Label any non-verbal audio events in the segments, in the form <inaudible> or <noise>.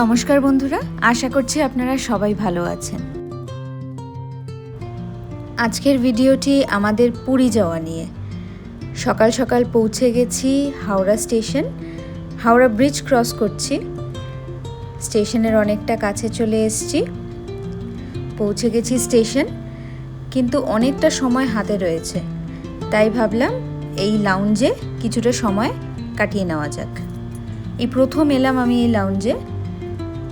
নমস্কার বন্ধুরা, আশা করছি আপনারা সবাই ভালো আছেন। আজকের ভিডিওটি আমাদের পুরী যাওয়া নিয়ে। সকাল সকাল পৌঁছে গেছি Howrah station. Howrah bridge cross করছি। স্টেশনের অনেকটা কাছে চলে এসছি। পৌঁছে গেছি স্টেশন, কিন্তু অনেকটা সময় হাতে রয়েছে। তাই ভাবলাম এই লাউঞ্জে কিছুটা সময় কাটিয়ে নেওয়া যাক। এই প্রথম এলাম আমি এই লাউঞ্জে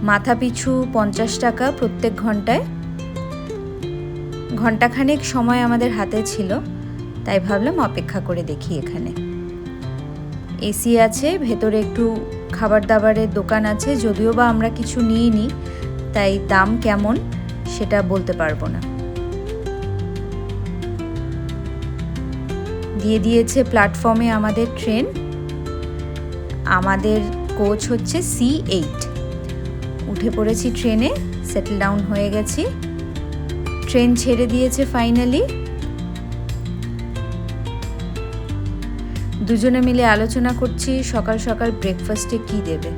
মাথা পিছু পঞ্চাশ টাকা প্রত্যেক ঘন্টায়। ঘন্টাখানেক সময় আমাদের হাতে ছিল, তাই ভাবলাম অপেক্ষা করে দেখি এখানে। এসি আছে, ভেতরে একটু খাবার দাবারের দোকান আছে, যদিও বা আমরা কিছু নিইনি, তাই দাম কেমন সেটা বলতে পারব না। দিয়ে দিয়েছে প্ল্যাটফর্মে আমাদের ট্রেন। আমাদের কোচ হচ্ছে সি এইট। উঠে পড়েছি ট্রেনে সেটেল ডাউন হয়ে গেছি। ট্রেন ছেড়ে দিয়েছে ফাইনালি দুজনে মিলে আলোচনা করছি সকাল সকাল ব্রেকফাস্টে কি দেবে।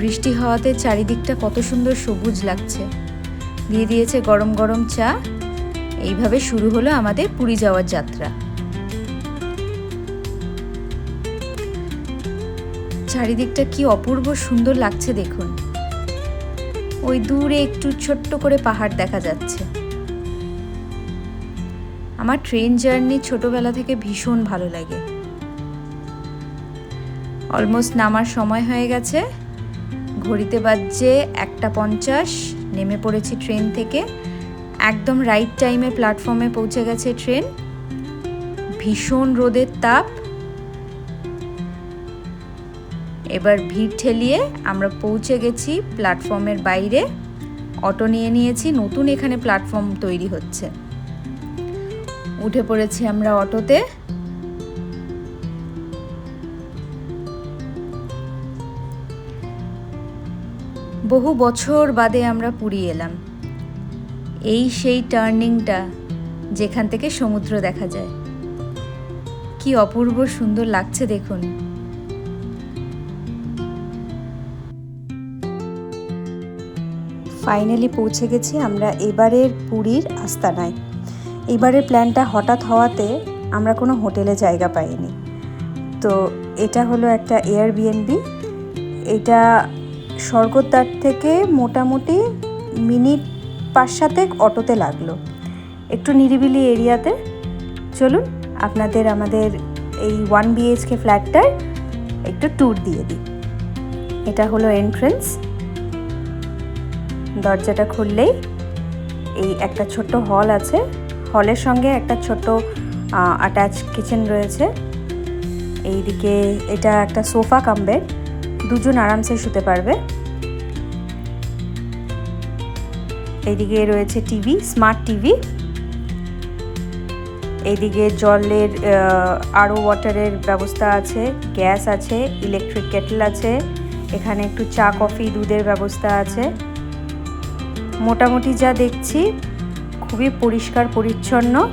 বৃষ্টি হওয়াতে চারিদিকটা কত সুন্দর সবুজ লাগছে। দিয়ে দিয়েছে গরম গরম চা। এইভাবে শুরু হলো আমাদের পুরী যাওয়ার যাত্রা। চারিদিকটা কি অপূর্ব সুন্দর লাগছে দেখুন। ওই দূরে একটু ছোট্ট করে পাহাড় দেখা যাচ্ছে। আমার ট্রেন জার্নি ছোটবেলা থেকে ভীষণ ভালো লাগে। অলমোস্ট নামার সময় হয়ে গেছে। ঘড়িতে বাজছে একটা পঞ্চাশ, নেমে পড়েছি ট্রেন থেকে। একদম রাইট টাইমে প্ল্যাটফর্মে পৌঁছে গেছে ট্রেন। ভীষণ রোদের তাপ। এবার ভিড় ঠেলিয়ে আমরা পৌঁছে গেছি প্ল্যাটফর্মের বাইরে। অটো নিয়ে নিয়েছি, নতুন এখানে প্ল্যাটফর্ম তৈরি হচ্ছে। উঠে পড়েছি আমরা অটোতে। বহু বছর বাদে আমরা পুরী এলাম। এই সেই টার্নিংটা যেখান থেকে সমুদ্র দেখা যায়। কি অপূর্ব সুন্দর লাগছে দেখুন। ফাইনালি পৌঁছে গেছি আমরা এবারের পুরীর আস্তানায়। এবারের প্ল্যানটা হঠাৎ হওয়াতে আমরা কোনো হোটেলে জায়গা পাইনি। তো এটা হলো একটা এয়ারবিএনবি এটা স্বর্গদ্বার থেকে মোটামুটি মিনিট পাঁচ সাতেক অটোতে লাগল। একটু নিরিবিলি এরিয়াতে। চলুন, আপনাদের আমাদের এই ওয়ান বিএইচকে ফ্ল্যাটটার একটু ট্যুর দিয়ে দিই। এটা হলো এন্ট্রেন্স দরজাটা খুললেই এই একটা ছোট্ট হল আছে। হলের সঙ্গে একটা ছোট্ট অ্যাটাচ কিচেন রয়েছে। এইদিকে এটা একটা সোফা কাম বেড দুজন আরামসে শুতে পারবে। এইদিকে রয়েছে টিভি স্মার্ট টিভি। এইদিকে জলের আরও ওয়াটারের ব্যবস্থা আছে, গ্যাস আছে ইলেকট্রিক কেটল আছে। এখানে একটু চা কফি দুধের ব্যবস্থা আছে। মোটামুটি যা দেখছি, খুবই পরিষ্কার, পরিচ্ছন্ন।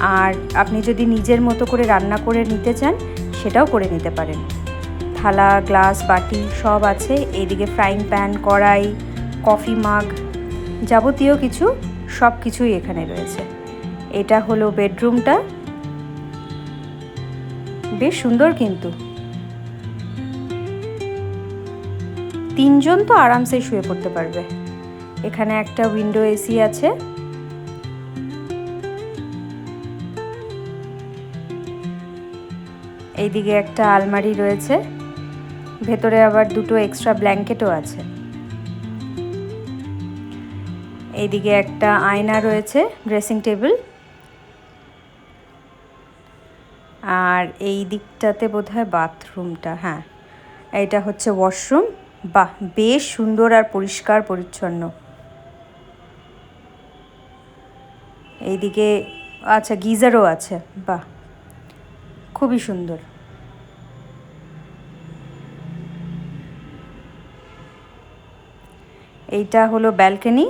আর আপনি যদি নিজের মতো করে রান্না করে নিতে চান, সেটাও করে নিতে পারেন। থালা, গ্লাস, বাটি সব আছে। এইদিকে ফ্রাইং প্যান কড়াই কফি মাগ যাবতীয় কিছু, সব কিছুই এখানে রয়েছে। এটা হলো বেডরুমটা। বেশ সুন্দর কিন্তু। তিনজন তো আরামসে শুয়ে পড়তে পারবে। এখানে একটা উইন্ডো এসি আছে। এইদিকে একটা আলমারি রয়েছে। ভেতরে আবার দুটো এক্সট্রা ব্ল্যাঙ্কেটও আছে। এইদিকে একটা আয়না রয়েছে ড্রেসিং টেবিল আর এই দিকটাতে বোধ হয় বাথরুমটা হ্যাঁ। এটা হচ্ছে ওয়াশরুম বাহ, বেশ সুন্দর আর পরিষ্কার, পরিচ্ছন্ন। এইদিকে আচ্ছা গিজারও আছে। বাহ, খুবই সুন্দর। এইটা হলো ব্যালকনি।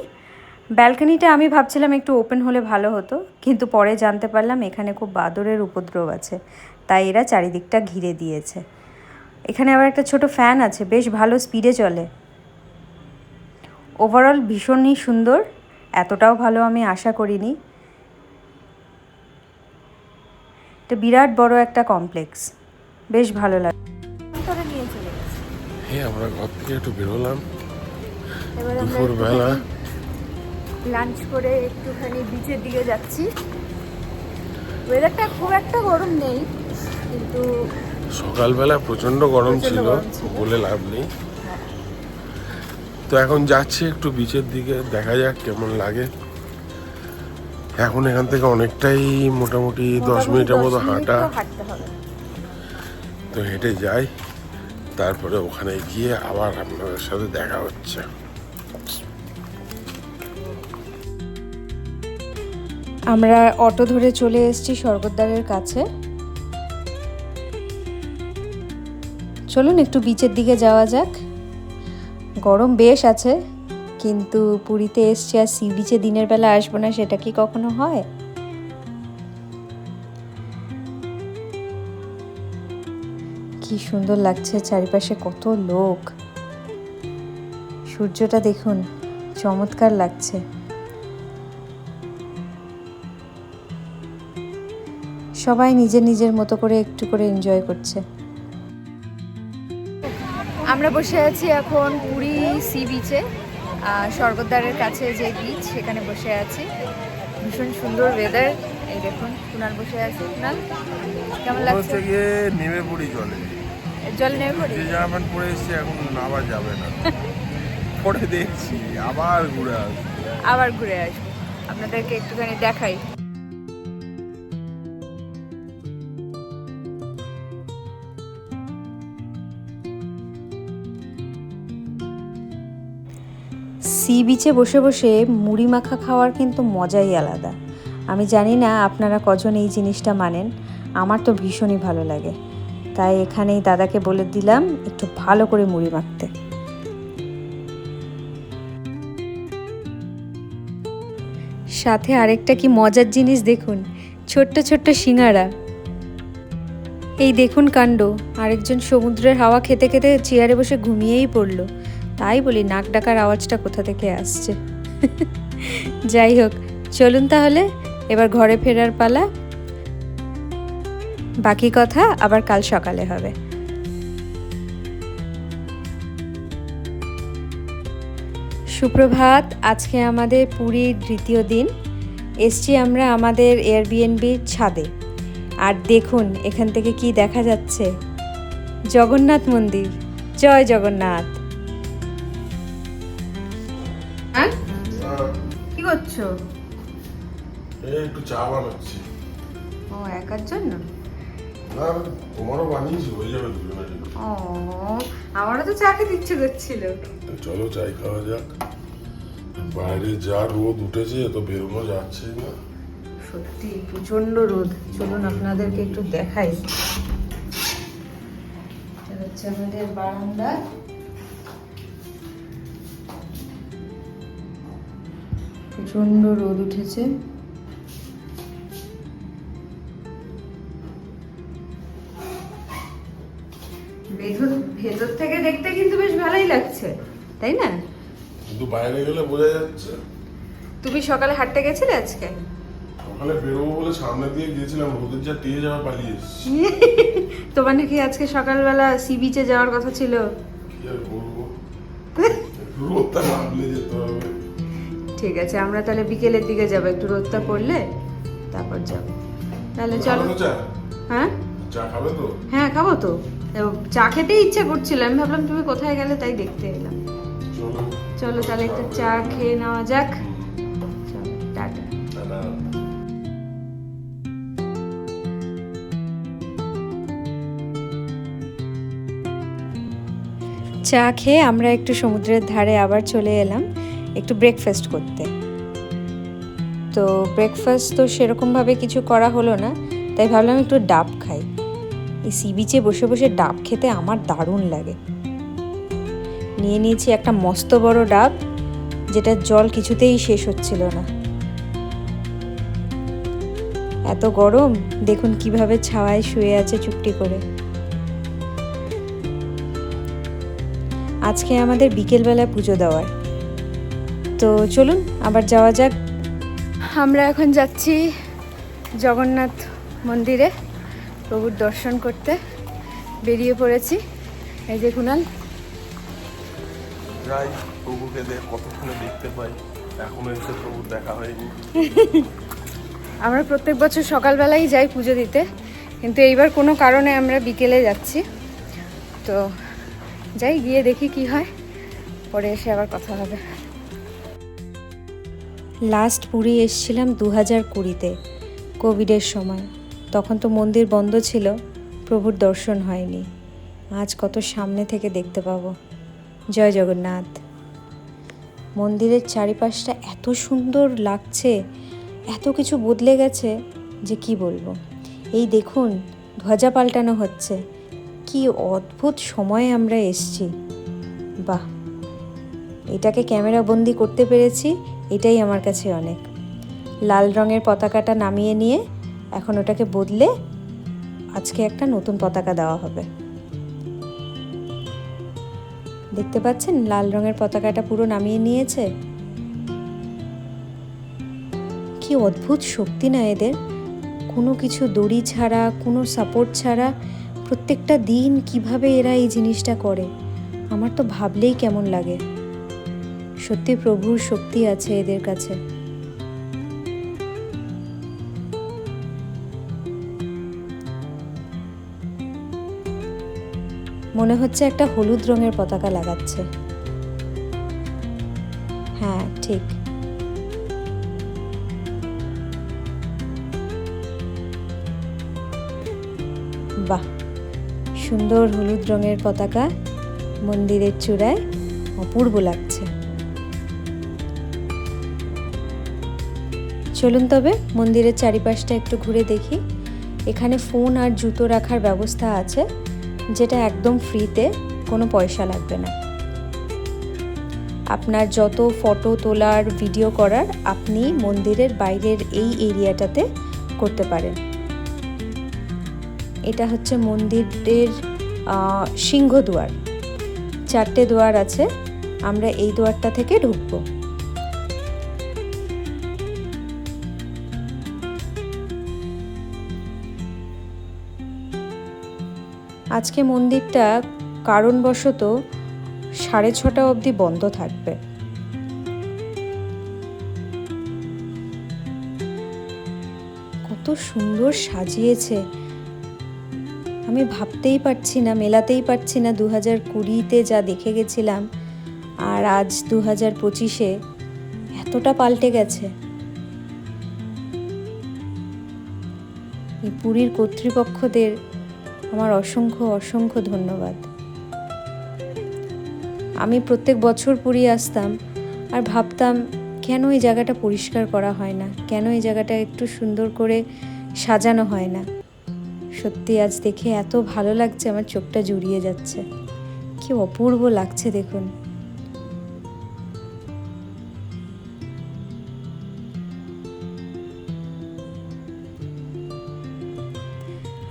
ব্যালকনিটা আমি ভাবছিলাম একটু ওপেন হলে ভালো হতো, কিন্তু পরে জানতে পারলাম এখানে খুব বাদরের উপদ্রব আছে, তাই এরা চারিদিকটা ঘিরে দিয়েছে। এখানে আবার একটা ছোট ফ্যান আছে, বেশ ভালো স্পিডে চলে। ওভারঅল ভীষণই সুন্দর, এতটাও ভালো আমি আশা করিনি। এটা বিরাট বড় একটা কমপ্লেক্স। বেশ ভালো লাগে হ্যাঁ আমরা ঘর থেকে একটু বেরোলাম। এবার দুপুর বেলা লাঞ্চ করে একটুখানি বিচের দিকে যাচ্ছি। ওয়েদারটা খুব একটা গরম নেই কিন্তু সকালবেলা প্রচণ্ড প্রচণ্ড গরম ছিল। বলে লাভ নেই। তো এখন যাচ্ছি একটু বিচের দিকে দেখা যাক কেমন লাগে। এখন এখান থেকে অনেকটাই মোটামুটি দশ মিনিটের মতো হাঁটা। তো হেঁটে যাই। তারপরে ওখানে গিয়ে আবার আপনাদের সাথে দেখা হচ্ছে। আমরা অটো ধরে চলে এসেছি স্বর্গদ্বারের কাছে। চলুন একটু বিচের দিকে যাওয়া যাক। গরম বেশ আছে। কিন্তু পুরীতে এসছি আর সি বিচে দিনের বেলা আসব না, সেটা কি কখনো হয়? কি সুন্দর লাগছে চারিপাশে কত লোক। সূর্যটা দেখুন, চমৎকার লাগছে। সবাই নিজের নিজের মতো করে একটু করে এনজয় করছে। আমরা বসে আছি এখন পুরী সি বিচে স্বর্গদ্বারের কাছে যে বিচ সেখানে বসে আছি। ভীষণ সুন্দর ওয়েদার এই দেখুন কুনাল বসে আছে। কুনাল কেমন লাগছে? গিয়ে নেমে পড়ি জলে। জল নেমে পড়ি? যে জামা প্যান্ট পরে এসেছি এখন আবার যাবে না। পরে দেখছি আবার ঘুরে আসব। আবার ঘুরে আসব। আপনাদেরকে একটুখানি দেখাই। সি বিচে বসে বসে মুড়ি মাখা খাওয়ার কিন্তু মজাই আলাদা। আমি জানি না আপনারা কজন এই জিনিসটা মানেন, আমার তো ভীষণই ভালো লাগে। তাই এখানেই দাদাকে বলে দিলাম একটু ভালো করে মুড়ি মাখতে। সাথে আরেকটা কি মজার জিনিস দেখুন, ছোট্ট ছোট্ট সিঙ্গারা। এই দেখুন কাণ্ড, আরেকজন সমুদ্রের হাওয়া খেতে খেতে চেয়ারে বসে ঘুমিয়েই পড়ল। তাই বলি, নাক ডাকার আওয়াজটা কোথা থেকে আসছে? যাই হোক, চলুন তাহলে, এবার ঘরে ফেরার পালা। বাকি কথা আবার কাল সকালে হবে। সুপ্রভাত, আজকে আমাদের পুরীর দ্বিতীয় দিন। এসছি আমরা আমাদের এয়ারবিএনবির ছাদে। আর দেখুন, এখান থেকে কি দেখা যাচ্ছে? জগন্নাথ মন্দির। জয় জগন্নাথ। করছ এই একটু চা বানাচ্ছি। ও একার জন্য? না তোমারও বানিয়েছি হয়ে যাবে ও আমারও তো চা খেতে ইচ্ছে করছিল। চলো চাই খাওয়া যাক। বাইরে যা রোদ উঠেছে তো বেরোনো যাচ্ছে না। সত্যি প্রচণ্ড রোদ। চলুন আপনাদেরকে একটু দেখাই। হচ্ছে আমাদের বারান্দা প্রচণ্ড রোদ উঠেছে। ভেতর ভেতর থেকে দেখতে কিন্তু বেশ ভালোই লাগছে তাই না? কিন্তু বাইরে গেলে বোঝা যাচ্ছে। তুমি সকালে হাঁটতে গেছিলে আজকে? সকালে বেরোবো বলে সামনে দিয়ে গিয়েছিলাম রোদের যা টেয়ে যাওয়া পালিয়ে এসেছি। <laughs> তোমার নাকি আজকে সকালবেলা সি বিচে যাওয়ার কথা ছিল। কি আর করব রোদটা নামলে যেতে হবে। ঠিক আছে আমরা তাহলে বিকেলের দিকে যাব একটু রোদটা পড়লে তারপর যাব। তাহলে চলো। হ্যাঁ? চা খাবে তো? হ্যাঁ খাব তো। চা খেতে ইচ্ছে করছিল আমি ভাবলাম তুমি কোথায় গেলে তাই দেখতে এলাম। চলো। চলো তাহলে একটু চা খেয়ে নেওয়া যাক। চলো টাটা। চা খেয়ে আমরা একটু সমুদ্রের ধারে আবার চলে এলাম। একটু ব্রেকফাস্ট করতে। তো ব্রেকফাস্ট তো সেরকমভাবে কিছু করা হলো না, তাই ভাবলাম একটু ডাব খাই। এই সি বিচে বসে বসে ডাব খেতে আমার দারুণ লাগে। নিয়ে নিয়েছি একটা মস্ত বড় ডাব যেটা জল কিছুতেই শেষ হচ্ছিল না। এত গরম, দেখুন কীভাবে ছাওয়ায় শুয়ে আছে চুপটি করে। আজকে আমাদের বিকেলবেলা পুজো দেওয়ার। তো চলুন আবার যাওয়া যাক। আমরা এখন যাচ্ছি জগন্নাথ মন্দিরে প্রভুর দর্শন করতে। বেরিয়ে পড়েছি। এই যে কুণাল যাই প্রভুকে কতক্ষণে দেখতে পাই? এখনও এসে প্রভুর দেখা হয়নি। <laughs> আমরা প্রত্যেক বছর সকালবেলাই যাই পুজো দিতে কিন্তু এইবার কোনো কারণে আমরা বিকেলে যাচ্ছি। তো যাই গিয়ে দেখি কি হয়। পরে এসে আবার কথা হবে। লাস্ট পুরী এসছিলাম দু হাজার কুড়িতে, কোভিডের সময়। তখন তো মন্দির বন্ধ ছিল, প্রভুর দর্শন হয়নি। আজ কত সামনে থেকে দেখতে পাবো। জয় জগন্নাথ। মন্দিরের চারিপাশটা এত সুন্দর লাগছে, এত কিছু বদলে গেছে যে কি বলব। এই দেখুন, ধ্বজা পাল্টানো হচ্ছে। কি অদ্ভুত সময়ে আমরা এসছি। বাহ! এটাকে ক্যামেরা বন্দি করতে পেরেছি এটাই আমার কাছে অনেক। লাল রঙের পতাকাটা নামিয়ে নিয়ে এখন ওটাকে বদলে আজকে একটা নতুন পতাকা দেওয়া হবে। দেখতে পাচ্ছেন? লাল রঙের পতাকাটা পুরো নামিয়ে নিয়েছে। কি অদ্ভুত শক্তি না এদের। কোনো কিছু দড়ি ছাড়া, কোনো সাপোর্ট ছাড়া প্রত্যেকটা দিন কীভাবে এরা এই জিনিসটা করে? আমার তো ভাবলেই কেমন লাগে। সত্যি প্রভুর শক্তি আছে এদের কাছে। মনে হচ্ছে একটা হলুদ রঙের পতাকা লাগাচ্ছে। হ্যাঁ ঠিক। বাহ, সুন্দর হলুদ রঙের পতাকা মন্দিরের চূড়ায় অপূর্ব লাগছে। চলুন তবে মন্দিরের চারিপাশটা একটু ঘুরে দেখি। এখানে ফোন আর জুতো রাখার ব্যবস্থা আছে, যেটা একদম ফ্রিতে, কোনো পয়সা লাগবে না। আপনার যত ফটো তোলার, ভিডিও করার, আপনি মন্দিরের বাইরের এই এরিয়াটাতে করতে পারেন। এটা হচ্ছে মন্দিরের সিংহদুয়ার চারটে দুয়ার আছে, আমরা এই দুয়ারটা থেকে ঢুকবো। আজকে মন্দিরটা কারণবশত সাড়ে ছটা অবধি বন্ধ থাকবে। কত সুন্দর সাজিয়েছে। আমি ভাবতেই পারছি না, মেলাতেই পারছি না দু হাজার কুড়িতে যা দেখে গেছিলাম আর আজ দু হাজার পঁচিশে এতটা পাল্টে গেছে। পুরীর কর্তৃপক্ষদের আমার অসংখ্য অসংখ্য ধন্যবাদ। আমি প্রত্যেক বছর পুরী আসতাম আর ভাবতাম, কেন এই জায়গাটা পরিষ্কার করা হয় না? কেন এই জায়গাটা একটু সুন্দর করে সাজানো হয় না? সত্যি আজ দেখে এত ভালো লাগছে, আমার চোখটা জুড়িয়ে যাচ্ছে। কি অপূর্ব লাগছে দেখুন।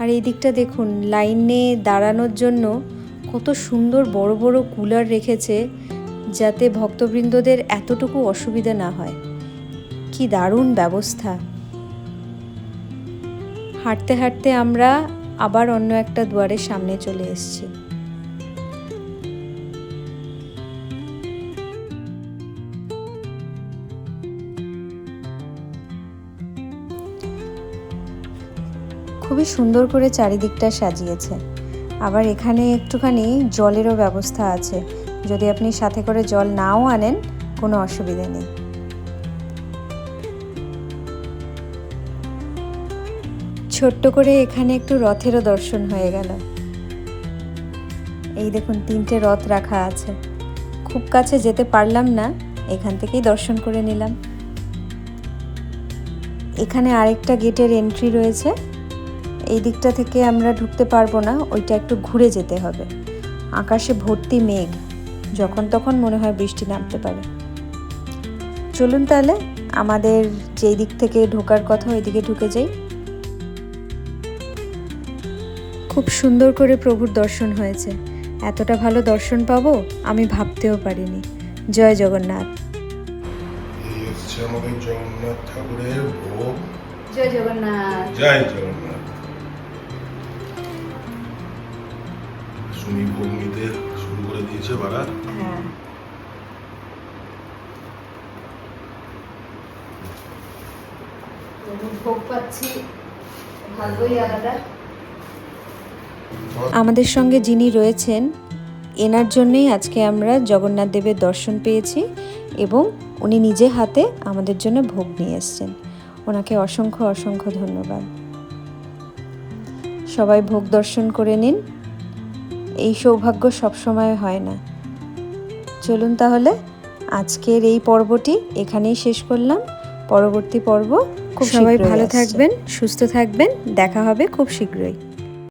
আর এই দিকটা দেখুন, লাইনে দাঁড়ানোর জন্য কত সুন্দর বড় বড় কুলার রেখেছে যাতে ভক্তবৃন্দদের এতটুকু অসুবিধা না হয়। কি দারুণ ব্যবস্থা। হাঁটতে হাঁটতে আমরা আবার অন্য একটা দুয়ারের সামনে চলে এসেছি। খুবই সুন্দর করে চারিদিকটা সাজিয়েছে। আবার এখানে একটুখানি জলেরও ব্যবস্থা আছে। যদি আপনি সাথে করে জল নাও আনেন, কোনো অসুবিধা নেই। ছোট্ট করে এখানে একটু রথেরও দর্শন হয়ে গেল। এই দেখুন, তিনটে রথ রাখা আছে। খুব কাছে যেতে পারলাম না, এখান থেকেই দর্শন করে নিলাম। এখানে আরেকটা গেটের এন্ট্রি রয়েছে। এই দিকটা থেকে আমরা ঢুকতে পারব না ওইটা একটু ঘুরে যেতে হবে। আকাশে ভর্তি মেঘ যখন তখন মনে হয় বৃষ্টি নামতে পারে। চলুন তাহলে আমাদের যেই দিক থেকে ঢোকার কথা ওই দিকে ঢুকে যাই। খুব সুন্দর করে প্রভুর দর্শন হয়েছে। এতটা ভালো দর্শন পাবো আমি ভাবতেও পারিনি। জয় জগন্নাথ। জয় জগন্নাথ। জয় জগন্নাথ। সুমি ভোগ নিতে শুরু করে দিয়েছে বাড়া। হ্যাঁ। ভোগ পাচ্ছি ভাগ্যই আলাদা। আমাদের সঙ্গে যিনি রয়েছেন এনার জন্যই আজকে আমরা জগন্নাথ দেবের দর্শন পেয়েছি এবং উনি নিজে হাতে আমাদের জন্য ভোগ নিয়ে এসছেন। ওনাকে অসংখ্য অসংখ্য ধন্যবাদ। সবাই ভোগ দর্শন করে নিন। এই সৌভাগ্য সবসময় হয় না। চলুন তাহলে আজকের এই পর্বটি এখানেই শেষ করলাম। পরবর্তী পর্ব খুব সবাই ভালো থাকবেন সুস্থ থাকবেন দেখা হবে খুব শীঘ্রই।